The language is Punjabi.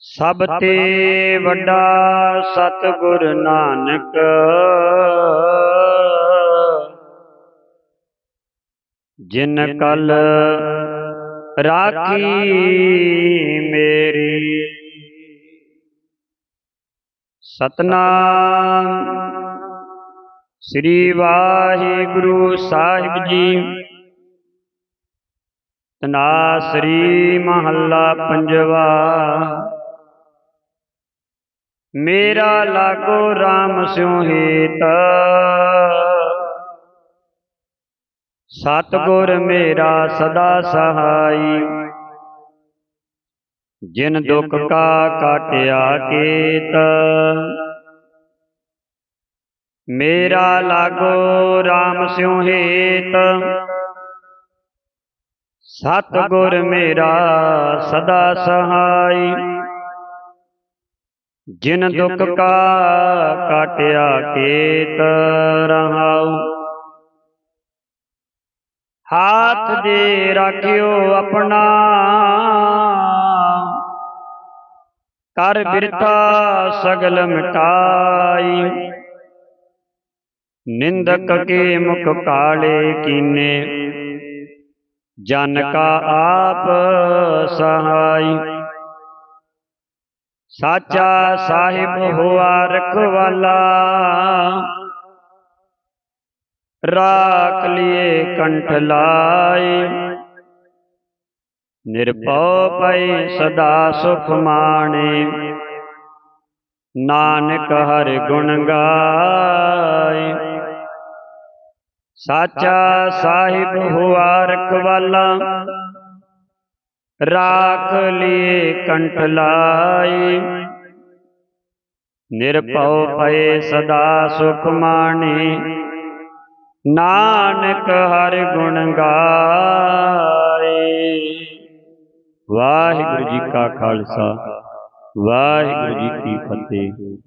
ਸਭ ਤੇ ਵੱਡਾ ਸਤਿਗੁਰ ਨਾਨਕ। ਜਿਨ ਕਲ ਰਾਖੀ ਮੇਰੀ। ਸਤਨਾਮ ਸ੍ਰੀ ਵਾਹਿਗੁਰੂ ਸਾਹਿਬ ਜੀ। ਤਨਾਸਰੀ ਮਹੱਲਾ ਪੰਜਵਾ। ਮੇਰਾ ਲਾਗੋ RAM ਸਿਉ ਹੇਤ। ਸਤਗੁਰ ਮੇਰਾ ਸਦਾ ਸਹਾਈ। ਜਿਨ ਦੁਖ ਕਾ ਕਾਟਿਆ ਕੇਤ। ਮੇਰਾ ਲਾਗੋ RAM ਸਿਉ ਹੇਤ। ਸਤਗੁਰ ਮੇਰਾ ਸਦਾ ਸਹਾਈ। ਜਿਨ ਦੁਖ ਕਾ ਕਾਟਿਆ ਕੇਤ ਰਹਾਉ। ਹਾਥ ਦੇ ਰਾਖਿਓ ਆਪਣਾ। ਕਰ ਬਿਰਤਾ ਸਗਲ ਮਿਟਾਈ। ਨਿੰਦਕ ਕੇ ਮੁਖ ਕਾਲੇ ਕੀਨੇ। ਜਨ ਕਾ ਆਪ ਸਹਾਈ। ਸਾਚਾ ਸਾਹਿਬ ਹੋਆ ਰਖਵਾਲਾ। ਰਾਖ ਲਿਏ ਕੰਠ ਲਾਏ। ਨਿਰਭਉ ਪਈ ਸਦਾ ਸੁਖ ਮਾਣੇ। ਨਾਨਕ ਹਰ ਗੁਣ ਗਾਏ। ਸਾਚਾ ਸਾਹਿਬ ਹੋਆ ਰਖਵਾਲਾ। ਰਾਖ ਲਿਏ ਕੰਠ ਲਾਈ। ਨਿਰਭਉ ਭਏ ਸਦਾ ਸੁਖ ਮਾਣੇ। ਨਾਨਕ ਹਰ ਗੁਣ ਗਾਏ ਵਾਹਿਗੁਰੂ ਜੀ ਕਾ ਖਾਲਸਾ, ਵਾਹਿਗੁਰੂ ਜੀ ਕੀ ਫਤਿਹ।